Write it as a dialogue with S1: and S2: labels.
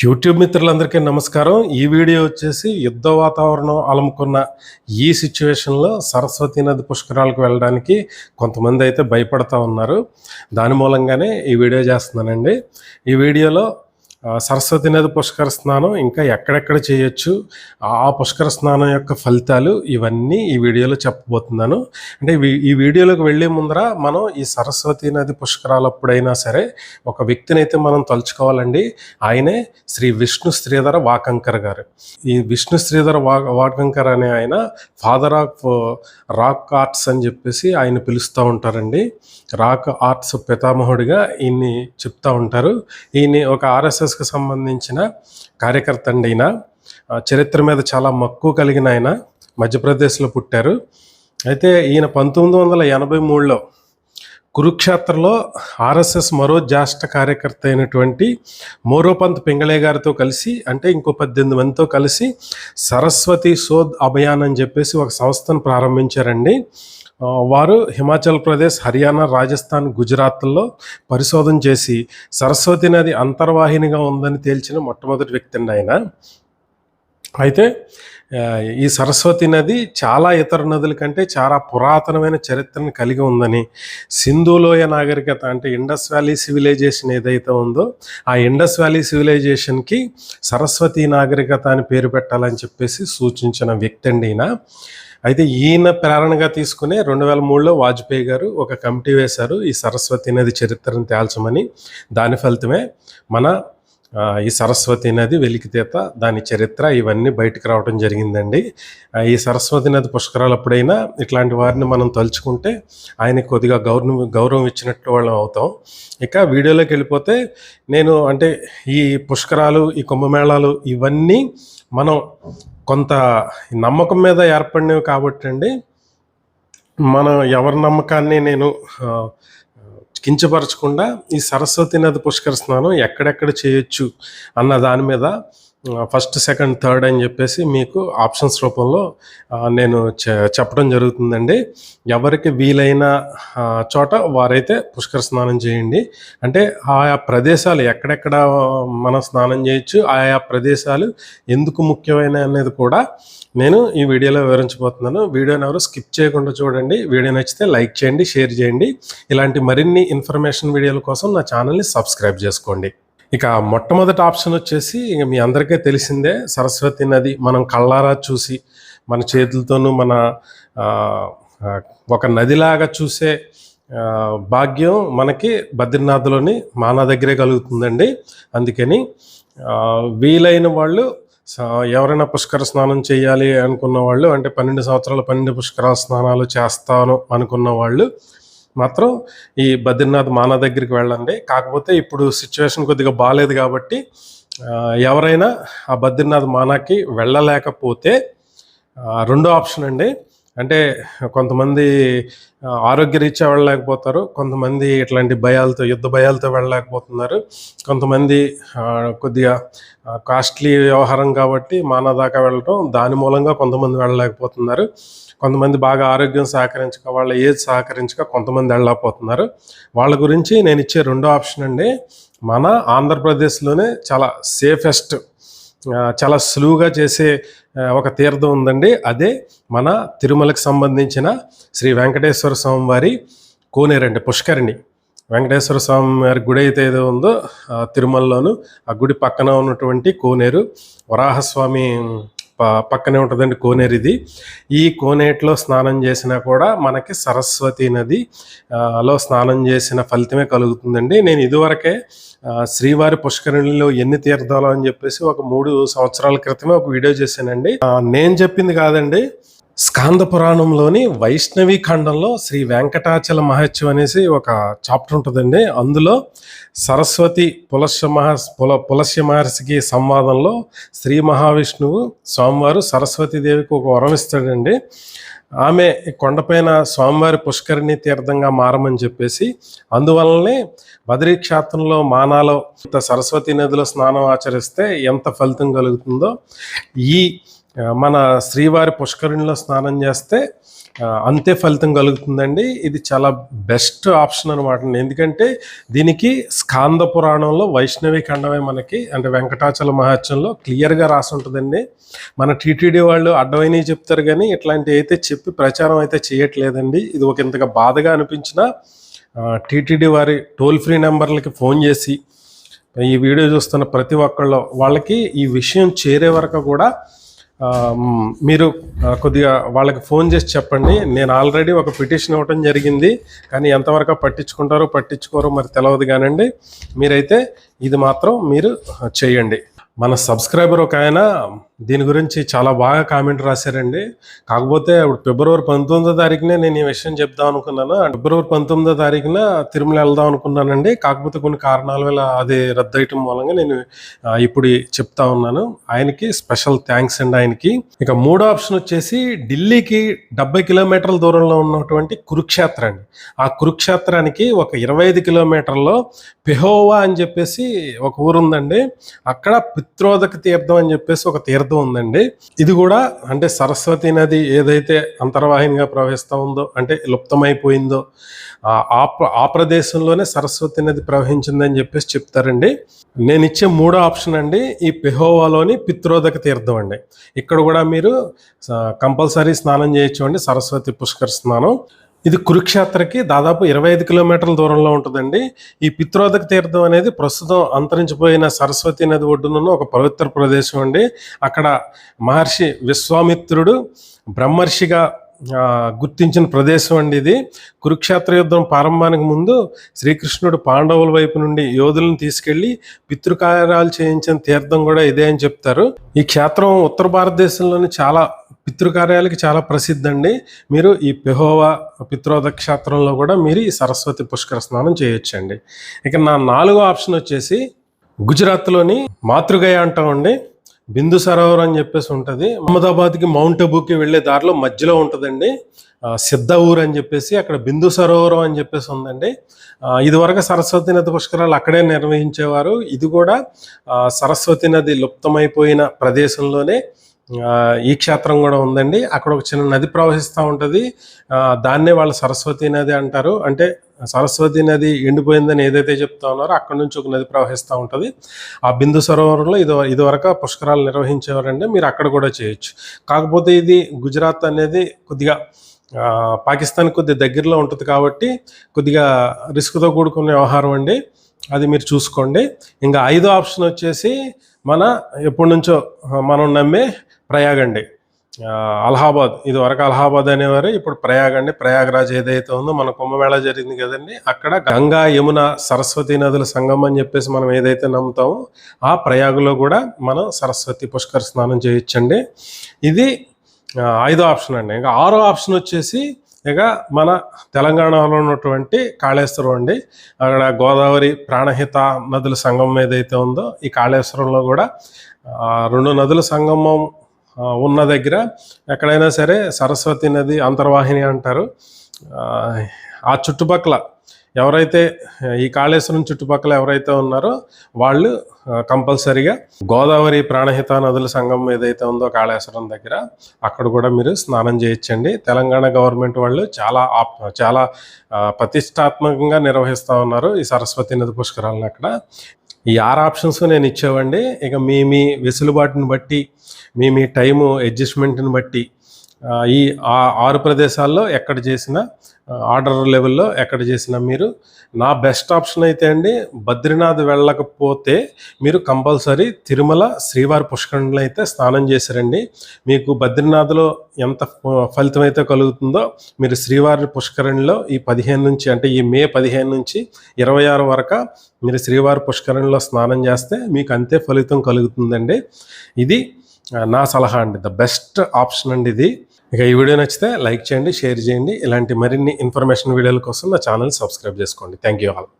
S1: YouTube మిత్రులందరికీ నమస్కారం. ఈ వీడియో వచ్చేసి యుద్ధ వాతావరణం అలముకున్న ఈ సిచ్యువేషన్లో సరస్వతి నది పుష్కరాలకు వెళ్ళడానికి కొంతమంది అయితే భయపడతా ఉన్నారు. దాని మూలంగానే ఈ వీడియో చేస్తున్నానండి. ఈ వీడియోలో సరస్వతి నది పుష్కర స్నానం ఇంకా ఎక్కడెక్కడ చేయొచ్చు ఆ పుష్కర స్నానం యొక్క ఫలితాలు ఇవన్నీ ఈ వీడియోలో చెప్పబోతున్నాను. అంటే వీ- ఈ వీడియోలోకి వెళ్ళే ముందర మనం ఈ సరస్వతి నది పుష్కరాలప్పుడైనా సరే ఒక వ్యక్తిని అయితే మనం తలుచుకోవాలండి. ఆయనే శ్రీ విష్ణు శ్రీధర వాకంకర్ గారు. ఈ విష్ణు శ్రీధర వా వాకంకర్ అనే ఆయన ఫాదర్ ఆఫ్ రాక్ ఆర్ట్స్ అని చెప్పేసి ఆయన పిలుస్తూ ఉంటారండి. రాక్ ఆర్ట్స్ పితామహుడిగా ఈయన్ని చెప్తా ఉంటారు. ఈయన ఒక ఆర్ఎస్ఎస్ కాంగ్రెస్కి సంబంధించిన కార్యకర్త అండి ఈయన ఆ, చరిత్ర మీద చాలా మక్కువ కలిగిన ఆయన మధ్యప్రదేశ్లో పుట్టారు. అయితే ఈయన పంతొమ్మిది వందల ఎనభై మూడులో కురుక్షేత్రలో ఆర్ఎస్ఎస్ మరో జ్యేష్ఠ కార్యకర్త అయినటువంటి మోరోపంత్ పింగళే గారితో కలిసి అంటే ఇంకో పద్దెనిమిది మందితో కలిసి సరస్వతి శోధ్ అభియాన్ అని చెప్పేసి ఒక సంస్థను ప్రారంభించారండి. వారు హిమాచల్ ప్రదేశ్ హర్యానా రాజస్థాన్ గుజరాత్లో పరిశోధన చేసి సరస్వతి నది అంతర్వాహినిగా ఉందని తేల్చిన మొట్టమొదటి వ్యక్తి అండి ఆయన. అయితే ఈ సరస్వతి నది చాలా ఇతర నదుల కంటే చాలా పురాతనమైన చరిత్రను కలిగి ఉందని సింధులోయ నాగరికత అంటే ఇండస్ వ్యాలీ సివిలైజేషన్ ఏదైతే ఉందో ఆ ఇండస్ వ్యాలీ సివిలైజేషన్కి సరస్వతి నాగరికత అని పేరు పెట్టాలని చెప్పేసి సూచించిన వ్యక్తి అండి ఈయన. అయితే ఈయన ప్రేరణగా తీసుకునే రెండు వేల మూడులో వాజ్పేయి గారు ఒక కమిటీ వేశారు. ఈ సరస్వతి నది చరిత్రను తేల్చమని దాని ఫలితమే మన ఈ సరస్వతి నది వెలికితీత దాని చరిత్ర ఇవన్నీ బయటకు రావడం జరిగిందండి. ఈ సరస్వతి నది పుష్కరాలు అప్పుడైనా ఇట్లాంటి వారిని మనం తలుచుకుంటే ఆయనకి కొద్దిగా గౌరవం గౌరవం ఇచ్చినట్టు వాళ్ళం అవుతాం. ఇక వీడియోలోకి వెళ్ళిపోతే నేను అంటే ఈ పుష్కరాలు ఈ కుంభమేళాలు ఇవన్నీ మనం కొంత నమ్మకం మీద ఏర్పడినవి కాబట్టి అండి. మనం ఎవరి నమ్మకాన్ని నేను కించపరచకుండా ఈ సరస్వతి నది పుష్కర స్నానం ఎక్కడెక్కడ చేయొచ్చు అన్న దాని మీద ఫస్ట్ సెకండ్ థర్డ్ అని చెప్పేసి మీకు ఆప్షన్స్ రూపంలో నేను చె- చెప్పడం జరుగుతుందండి. ఎవరికి వీలైన చోట వారైతే పుష్కర స్నానం చేయండి. అంటే ఆయా ప్రదేశాలు ఎక్కడెక్కడ మనం స్నానం చేయొచ్చు ఆయా ప్రదేశాలు ఎందుకు ముఖ్యమైన అనేది కూడా నేను ఈ వీడియోలో వివరించబోతున్నాను. వీడియోని ఎవరు స్కిప్ చేయకుండా చూడండి. వీడియో నచ్చితే లైక్ చేయండి షేర్ చేయండి. ఇలాంటి మరిన్ని ఇన్ఫర్మేషన్ వీడియోల కోసం నా ఛానల్ని సబ్స్క్రైబ్ చేసుకోండి. ఇక మొట్టమొదటి ఆప్షన్ వచ్చేసి ఇక మీ అందరికీ తెలిసిందే సరస్వతి నది మనం కళ్ళారా చూసి మన చేతులతోనూ మన ఒక నదిలాగా చూసే భాగ్యం మనకి బద్రీనాథ్లోని మానా దగ్గరే కలుగుతుందండి. అందుకని వీలైన వాళ్ళు ఎవరైనా పుష్కర స్నానం చేయాలి అనుకున్న వాళ్ళు అంటే పన్నెండు సంవత్సరాలు పన్నెండు పుష్కర స్నానాలు చేస్తాను అనుకున్న వాళ్ళు మాత్రం ఈ బద్రీనాథ్ మానా దగ్గరికి వెళ్ళండి. కాకపోతే ఇప్పుడు సిచ్యువేషన్ కొద్దిగా బాగాలేదు కాబట్టి ఎవరైనా ఆ బద్రీనాథ్ మానాకి వెళ్ళలేకపోతే రెండో ఆప్షన్ అండి. అంటే కొంతమంది ఆరోగ్యరీత్యా వెళ్ళలేకపోతారు కొంతమంది ఇట్లాంటి భయాలతో యుద్ధ భయాలతో వెళ్ళలేకపోతున్నారు కొంతమంది కొద్దిగా కాస్ట్లీ వ్యవహారం కాబట్టి మానా దాకా వెళ్ళటం దాని మూలంగా కొంతమంది వెళ్ళలేకపోతున్నారు. కొంతమంది బాగా ఆరోగ్యం సహకరించక వాళ్ళ ఏజ్ సహకరించక కొంతమంది వెళ్ళలేకపోతున్నారు. వాళ్ళ గురించి నేను ఇచ్చే రెండో ఆప్షన్ అండి మన ఆంధ్రప్రదేశ్లోనే చాలా సేఫెస్ట్ చాలా స్లోగా చేసే ఒక తీర్థం ఉందండి. అదే మన తిరుమలకు సంబంధించిన శ్రీ వెంకటేశ్వర స్వామి వారి కోనేరండి పుష్కరిణి. వెంకటేశ్వర స్వామి వారి గుడి అయితే ఏదో ఉందో తిరుమలలోను ఆ గుడి పక్కన ఉన్నటువంటి కోనేరు వరాహస్వామి పక్కనే ఉంటుందండి కోనేరు ఇది ఈ కోనేటిలో స్నానం చేసినా కూడా మనకి సరస్వతి నది లో స్నానం చేసిన ఫలితమే కలుగుతుందండి. నేను ఇదివరకే శ్రీవారి పుష్కరిణిలో ఎన్ని తీర్థాలు అని చెప్పేసి ఒక మూడు సంవత్సరాల క్రితమే ఒక వీడియో చేశానండి. నేను చెప్పింది కాదండి స్కాంద పురాణంలోని వైష్ణవి ఖండంలో శ్రీ వెంకటాచల మహత్యం అనేసి ఒక చాప్టర్ ఉంటుందండి. అందులో సరస్వతి పులస్య మహ పుల పులస్య మహర్షికి సంవాదంలో శ్రీ మహావిష్ణువు స్వామివారు సరస్వతీదేవికి ఒక వరం ఇస్తాడండి. ఆమె కొండపైన స్వామివారి పుష్కరిణి తీర్థంగా మారమని చెప్పేసి అందువలనే బద్రీక్షేత్రంలో మానాలో ఇంత సరస్వతి నదిలో స్నానం ఆచరిస్తే ఎంత ఫలితం కలుగుతుందో ఈ మన శ్రీవారి పుష్కరిణిలో స్నానం చేస్తే అంతే ఫలితం కలుగుతుందండి. ఇది చాలా బెస్ట్ ఆప్షన్ అనమాట ఎందుకంటే దీనికి స్కాంద పురాణంలో వైష్ణవి ఖండమే మనకి అంటే వెంకటాచల మహాత్యంలో క్లియర్గా రాసి ఉంటుందండి మన టీటీడీ వాళ్ళు అడ్డమైనవి చెప్తారు కానీ ఇట్లాంటివి అయితే చెప్పి ప్రచారం అయితే చేయట్లేదండి. ఇది ఒక ఇంతగా బాధగా అనిపించిన టీటీడీ వారి టోల్ ఫ్రీ నెంబర్లకి ఫోన్ చేసి ఈ వీడియో చూస్తున్న ప్రతి ఒక్కళ్ళు వాళ్ళకి ఈ విషయం చేరే వరకు కూడా మీరు కొద్దిగా వాళ్ళకి ఫోన్ చేసి చెప్పండి. నేను ఆల్రెడీ ఒక పిటిషన్ ఇవ్వటం జరిగింది. కానీ ఎంతవరకు పట్టించుకుంటారో పట్టించుకోరో మరి తెలియదు కానండి. మీరైతే ఇది మాత్రం మీరు చేయండి. మన సబ్స్క్రైబర్ ఒక ఆయన దీని గురించి చాలా బాగా కామెంట్ రాశారండి. కాకపోతే ఇప్పుడు ఫిబ్రవరి పంతొమ్మిదో తారీఖునే నేను ఈ విషయం చెప్దాం అనుకున్నాను. ఫిబ్రవరి పంతొమ్మిదో తారీఖున తిరుమల వెళ్దాం అనుకున్నానండి. కాకపోతే కొన్ని కారణాల వల్ల అది రద్దయటం మూలంగా నేను ఇప్పుడు చెప్తా ఉన్నాను. ఆయనకి స్పెషల్ థ్యాంక్స్ అండి ఆయనకి. ఇక మూడో ఆప్షన్ వచ్చేసి ఢిల్లీకి డెబ్బై కిలోమీటర్ల దూరంలో ఉన్నటువంటి కురుక్షేత్ర అండి. ఆ కురుక్షేత్రానికి ఒక ఇరవై ఐదు కిలోమీటర్లో పెహోవా అని చెప్పేసి ఒక ఊరు ఉందండి అక్కడ పిత్రోదక తీర్థం అని చెప్పేసి ఒక తీర్థం ఉందండి. ఇది కూడా అంటే సరస్వతి నది ఏదైతే అంతర్వాహినిగా ప్రవహిస్తూ ఉందో అంటే లుప్తమైపోయిందో ఆ- ఆ ఆ ప్రదేశంలోనే సరస్వతి నది ప్రవహించిందని చెప్పేసి చెప్తారండి. నేను ఇచ్చే మూడో ఆప్షన్ అండి ఈ పెహోవాలోని పిత్రోదక తీర్థం అండి. ఇక్కడ కూడా మీరు కంపల్సరీ స్నానం చేయొచ్చు అండి సరస్వతి పుష్కర స్నానం. ఇది కురుక్షేత్రకి దాదాపు ఇరవై ఐదు కిలోమీటర్ల దూరంలో ఉంటుందండి. ఈ పిత్రోదక తీర్థం అనేది ప్రస్తుతం అంతరించిపోయిన సరస్వతి నది ఒడ్డున ఒక పవిత్ర ప్రదేశం అండి. అక్కడ మహర్షి విశ్వామిత్రుడు బ్రహ్మర్షిగా గుర్తించిన ప్రదేశం అండి ఇది. కురుక్షేత్ర యుద్ధం ప్రారంభానికి ముందు శ్రీకృష్ణుడు పాండవుల వైపు నుండి యోధులను తీసుకెళ్ళి పితృకార్యాలు చేయించిన తీర్థం కూడా ఇదే అని చెప్తారు. ఈ క్షేత్రం ఉత్తర భారతదేశంలోని చాలా పితృకార్యాలకి చాలా ప్రసిద్ధి అండి మీరు ఈ పెహోవా పిత్రోద క్షేత్రంలో కూడా మీరు ఈ సరస్వతి పుష్కర స్నానం చేయొచ్చండి. ఇక నా నాలుగో ఆప్షన్ వచ్చేసి గుజరాత్లోని మాతృగయ అంటామండి బిందు సరోవర్ అని చెప్పేసి ఉంటుంది. అహ్మదాబాద్కి మౌంట్ అబూకి వెళ్ళే దారిలో మధ్యలో ఉంటుందండి. సిద్ధ ఊరు అని చెప్పేసి అక్కడ బిందు సరోవరం అని చెప్పేసి ఉందండి. ఇదివరకు సరస్వతి నది పుష్కరాలు అక్కడే నిర్వహించేవారు. ఇది కూడా సరస్వతి నది లుప్తమైపోయిన ప్రదేశంలోనే ఈ క్షేత్రం కూడా ఉందండి. అక్కడ ఒక చిన్న నది ప్రవహిస్తూ ఉంటుంది. దాన్నే వాళ్ళు సరస్వతి నది అంటారు. అంటే సరస్వతి నది ఎండిపోయిందని ఏదైతే చెప్తా ఉన్నారో అక్కడ నుంచి ఒక నది ప్రవహిస్తూ ఉంటుంది. ఆ బిందు సరోవరంలో ఇది ఇదివరకు పుష్కరాలు నిర్వహించేవారంటే మీరు అక్కడ కూడా చేయొచ్చు. కాకపోతే ఇది గుజరాత్ అనేది కొద్దిగా పాకిస్తాన్ కొద్ది దగ్గరలో ఉంటుంది కాబట్టి కొద్దిగా రిస్క్తో కూడుకున్న వ్యవహారం అండి. అది మీరు చూసుకోండి. ఇంకా ఐదో ఆప్షన్ వచ్చేసి మన ఎప్పటి నుంచో మనం నమ్మే ప్రయాగ్ అండి అలహాబాద్ ఇది వరకు అలహాబాద్ అనేవారు ఇప్పుడు ప్రయాగ్ అండి ప్రయాగరాజ్ ఏదైతే ఉందో మన కుంభమేళా జరిగింది కదండి అక్కడ గంగా యమున సరస్వతి నదుల సంగమం అని చెప్పేసి మనం ఏదైతే నమ్ముతామో ఆ ప్రయాగులో కూడా మనం సరస్వతి పుష్కర స్నానం చేయొచ్చండి ఇది ఐదో ఆప్షన్ అండి. ఇంకా ఆరో ఆప్షన్ వచ్చేసి ఇక మన తెలంగాణలో ఉన్నటువంటి కాళేశ్వరం అండి. అక్కడ గోదావరి ప్రాణహిత నదుల సంగమం ఏదైతే ఉందో ఈ కాళేశ్వరంలో కూడా రెండు నదుల సంగమం ఉన్న దగ్గర ఎక్కడైనా సరే సరస్వతి నది అంతర్వాహిని అంటారు. ఆ, చుట్టుపక్కల ఎవరైతే ఈ కాళేశ్వరం చుట్టుపక్కల ఎవరైతే ఉన్నారో వాళ్ళు కంపల్సరిగా గోదావరి ప్రాణహిత నదుల సంఘం ఏదైతే ఉందో కాళేశ్వరం దగ్గర అక్కడ కూడా మీరు స్నానం చేయొచ్చండి తెలంగాణ గవర్నమెంట్ వాళ్ళు చాలా ఆప్ చాలా ప్రతిష్టాత్మకంగా నిర్వహిస్తూ ఉన్నారు ఈ సరస్వతి నది పుష్కరాలను అక్కడ. ఈ ఆరు ఆప్షన్స్ నేను ఇచ్చేవండి. ఇక మీ మీ వెసులుబాటుని బట్టి మీ మీ టైము అడ్జస్ట్మెంట్ని బట్టి ఈ ఆరు ప్రదేశాల్లో ఎక్కడ చేసినా ఆర్డర్ లెవెల్లో ఎక్కడ చేసినా మీరు నా బెస్ట్ ఆప్షన్ అయితే అండి బద్రీనాథ్ వెళ్ళకపోతే మీరు కంపల్సరీ తిరుమల శ్రీవారి పుష్కరంలో అయితే స్నానం చేశారండి. మీకు బద్రీనాథ్లో ఎంత ఫలితం అయితే కలుగుతుందో మీరు శ్రీవారి పుష్కరణిలో ఈ పదిహేను నుంచి అంటే ఈ మే పదిహేను నుంచి ఇరవై ఆరు వరకు మీరు శ్రీవారి పుష్కరణిలో స్నానం చేస్తే మీకు అంతే ఫలితం కలుగుతుందండి. ఇది నా సలహా అండి. ద బెస్ట్ ఆప్షన్ అండి ఇది. ఇక ఈ వీడియో నచ్చితే లైక్ చేయండి షేర్ చేయండి. ఇలాంటి మరిన్ని ఇన్ఫర్మేషన్ వీడియోల కోసం నా ఛానల్ సబ్స్క్రైబ్ చేసుకోండి. Thank you all